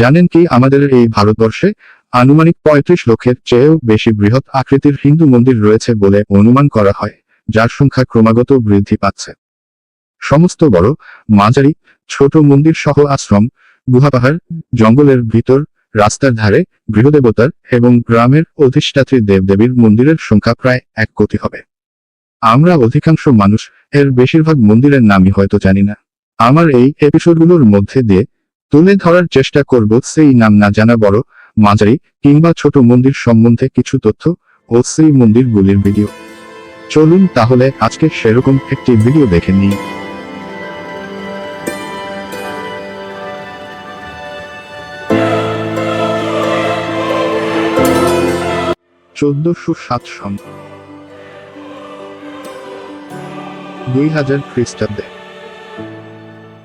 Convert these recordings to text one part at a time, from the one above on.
জানেন কি আমাদের এই ভারতবর্ষে আনুমানিক পঁয়ত্রিশ লক্ষের চেয়েও বেশি বৃহৎ আকৃতির হিন্দু মন্দির রয়েছে বলে অনুমান করা হয়, যার সংখ্যা ক্রমাগত বৃদ্ধি পাচ্ছে। সমস্ত বড়, মাঝারি, ছোট মন্দির সহ আশ্রম, গুহাপাহাড়, জঙ্গলের ভিতর, রাস্তার ধারে, গৃহদেবতার এবং গ্রামের অধিষ্ঠাত্রী দেবদেবীর মন্দিরের সংখ্যা প্রায় এক কোটি হবে। আমরা অধিকাংশ মানুষ এর বেশিরভাগ মন্দিরের নামই হয়তো জানি না। আমার এই এপিসোডগুলোর মধ্যে দিয়ে তুলে ধরার চেষ্টা করব সেই নাম না জানা বড় মাঝারি কিংবা ছোট মন্দির সম্বন্ধে কিছু তথ্য ও সেই মন্দিরগুলির ভিডিও। চলুন তাহলে আজকে সেরকম একটি ভিডিও দেখে নিই। চোদ্দশো সাত সন। দুই হাজার খ্রিস্টাব্দে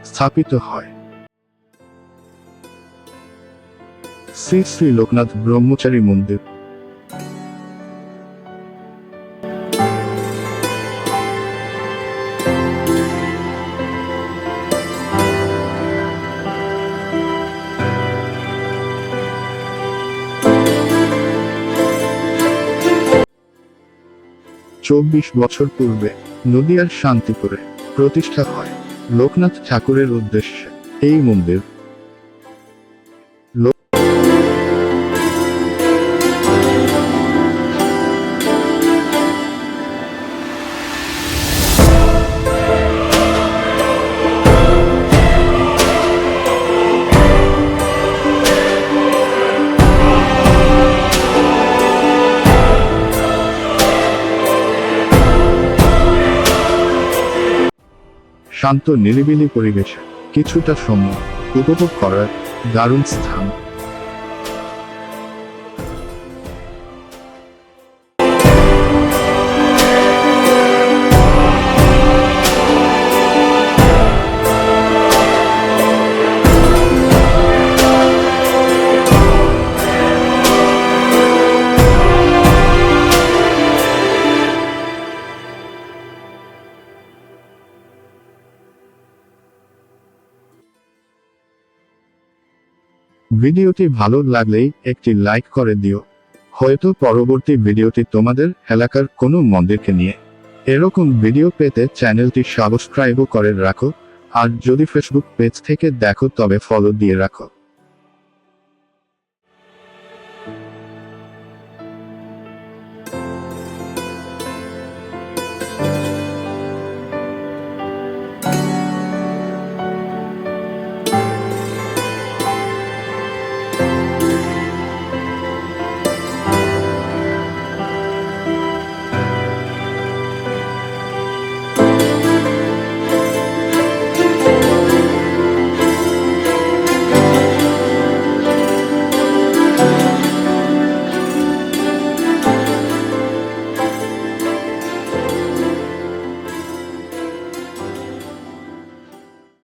স্থাপিত হয়। শ্রী শ্রী লোকনাথ ব্রহ্মচারী মন্দির। চব্বিশ বছর পূর্বে নদিয়ার শান্তিপুরে প্রতিষ্ঠা হয় লোকনাথ ঠাকুরের উদ্দেশ্যে এই মন্দির। শান্ত নিরিবিলি পরিবেশ কিছুটা সময় উপভোগ করার দারুণ স্থান। ভিডিওটি ভালো লাগলেই একটি লাইক করে দিও। হয়তো পরবর্তী ভিডিওটি তোমাদের এলাকার কোনো মন্দিরকে নিয়ে। এরকম ভিডিও পেতে চ্যানেলটি সাবস্ক্রাইবও করে রাখো। আর যদি ফেসবুক পেজ থেকে দেখো তবে ফলো দিয়ে রাখো।